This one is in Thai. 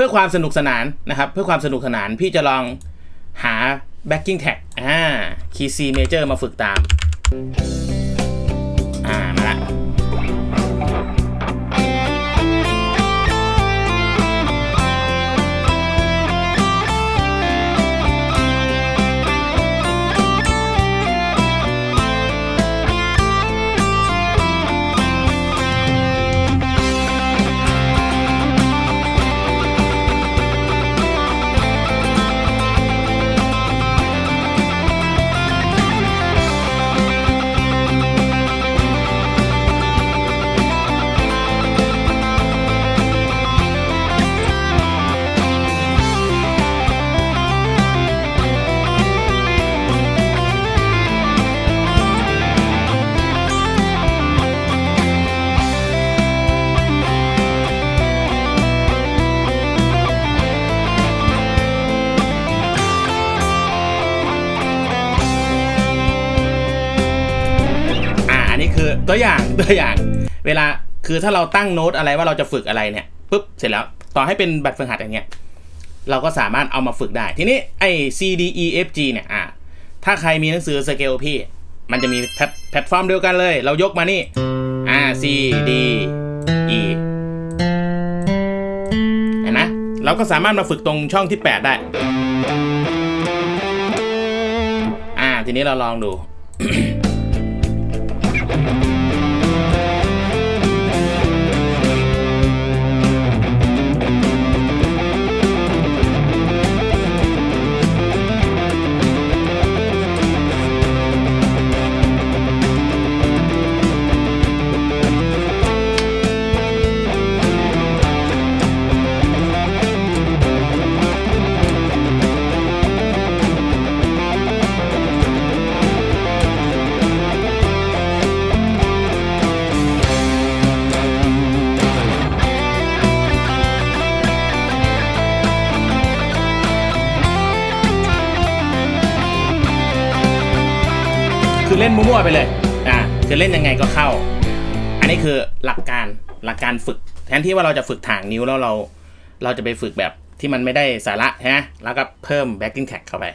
พื่อความสนุกสนานนะครับ เพื่อความสนุกสนานพี่จะลองหา backing tag อ่า key C major มาฝึกตาม คือตัวอย่างตัวอย่าง เวลาคือถ้าเราตั้งโน้ตอะไรว่าเราจะฝึกอะไรเนี่ยปุ๊บเสร็จแล้วต่อให้เป็นบัตรฝึกหัดอย่างเงี้ยเราก็สามารถเอามาฝึกได้ ทีนี้ไอ้ C D E F G เนี่ยอ่าถ้าใครมีหนังสือสเกลพี่ มันจะมีแพลตแพลตฟอร์มเดียวกันเลย เรายกมานี่อ่า C D E เห็นไหมเราก็สามารถมาฝึกตรงช่องที่ 8 ได้ อ่า ทีนี้เราลองดู คือเล่นมั่วๆไปเลย อ่าคือเล่นยังไงก็เข้า อันนี้คือหลักการหลักการฝึก แทนที่ว่าเราจะฝึกถางนิ้วแล้วเรา เราจะไปฝึกแบบที่มันไม่ได้สาระฮะแล้วก็เพิ่มแบ็กกิ้งแท็กเข้าไป